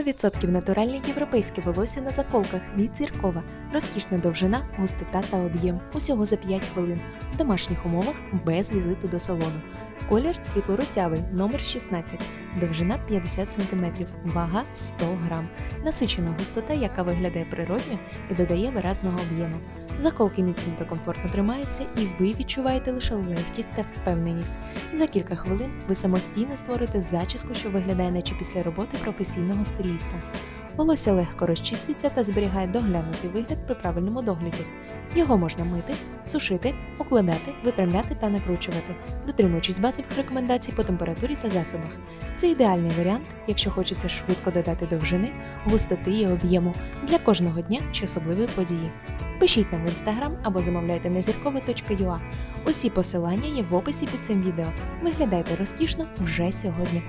100% натуральне європейське волосся на заколках від зіркова, розкішна довжина, густота та об'єм. Усього за 5 хвилин. В домашніх умовах без візиту до салону. Колір світло-русявий, номер 16, довжина 50 см, вага 100 грам. Насичена густота, яка виглядає природньо і додає виразного об'єму. Заколки міцно та комфортно тримаються, і ви відчуваєте лише легкість та впевненість. За кілька хвилин ви самостійно створите зачіску, що виглядає наче після роботи професійного стиліста. Волосся легко розчісується та зберігає доглянутий вигляд при правильному догляді. Його можна мити, сушити, укладати, випрямляти та накручувати, дотримуючись базових рекомендацій по температурі та засобах. Це ідеальний варіант, якщо хочеться швидко додати довжини, густоти і об'єму для кожного дня чи особливої події. Пишіть нам в інстаграм або замовляйте на зіркове.ua. Усі посилання є в описі під цим відео. Виглядайте розкішно вже сьогодні.